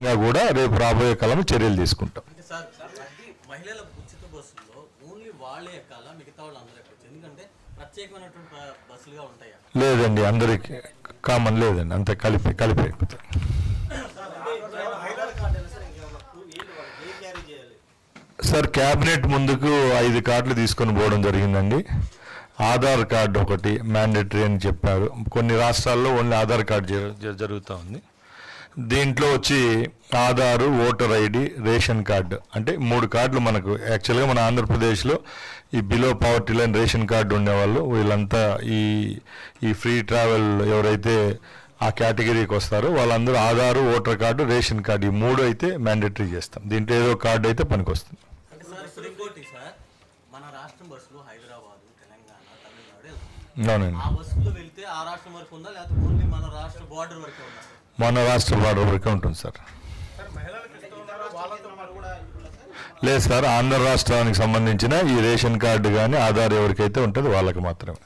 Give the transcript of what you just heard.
ఇంకా కూడా రేపు రాబోయే కాలం చర్యలు తీసుకుంటాం. అంటే సార్ అది మహిళల ఉచిత బస్సుల్లో ఓన్లీ వాళ్ళే ఎక్కాలా? మిగతా వాళ్ళు అందరూ ఎక్కొచ్చు ఎందుకంటే ప్రత్యేకమైనటువంటి బ- బస్సులుగా ఉంటాయా? లేదండి అందరికి కామన్ లేదండి అంత కలిపి కలిపి సార్ క్యాబినెట్ ముందుకు ఐదు కార్డులు తీసుకొని పోవడం జరిగిందండి. ఆధార్ కార్డు ఒకటి మ్యాండేటరీ అని చెప్పారు. కొన్ని రాష్ట్రాల్లో ఓన్లీ ఆధార్ కార్డు జరుగుతూ ఉంది. దీంట్లో వచ్చి Aadhaar voter ID ration card. అంటే మూడు కార్డులు మనకు. యాక్చువల్గా మన ఆంధ్రప్రదేశ్లో ఈ below poverty line ration card ఉండేవాళ్ళు. వీళ్ళంతా ఈ ఈ ఫ్రీ ట్రావెల్ ఎవరైతే ఆ కేటగిరీకి వస్తారో వాళ్ళందరూ Aadhaar voter card ration card ఈ మూడు అయితే మ్యాండేటరీ చేస్తాం. దీంట్లో ఏదో కార్డు అయితే పనికొస్తుంది. అంటే సార్ ఇప్పుడు ఇంకోటి సార్ మన రాష్ట్రం బస్సులు హైదరాబాద్ తెలంగాణ తమిళనాడు వెళ్తాయి. అవునండి. ఆ బస్సులో వెళ్తే ఆ రాష్ట్రం వరకు ఉందా? లేకపోతే ఓన్లీ మన రాష్ట్ర బార్డర్ వరకే ఉందా? మన రాష్ట్ర బార్డర్ వరకే ఉంటుంది సార్. లేదు సార్ ఆంధ్ర రాష్ట్రానికి సంబంధించిన ఈ రేషన్ కార్డు కానీ ఆధార్ ఎవరికైతే ఉంటుంది వాళ్ళకి మాత్రమే.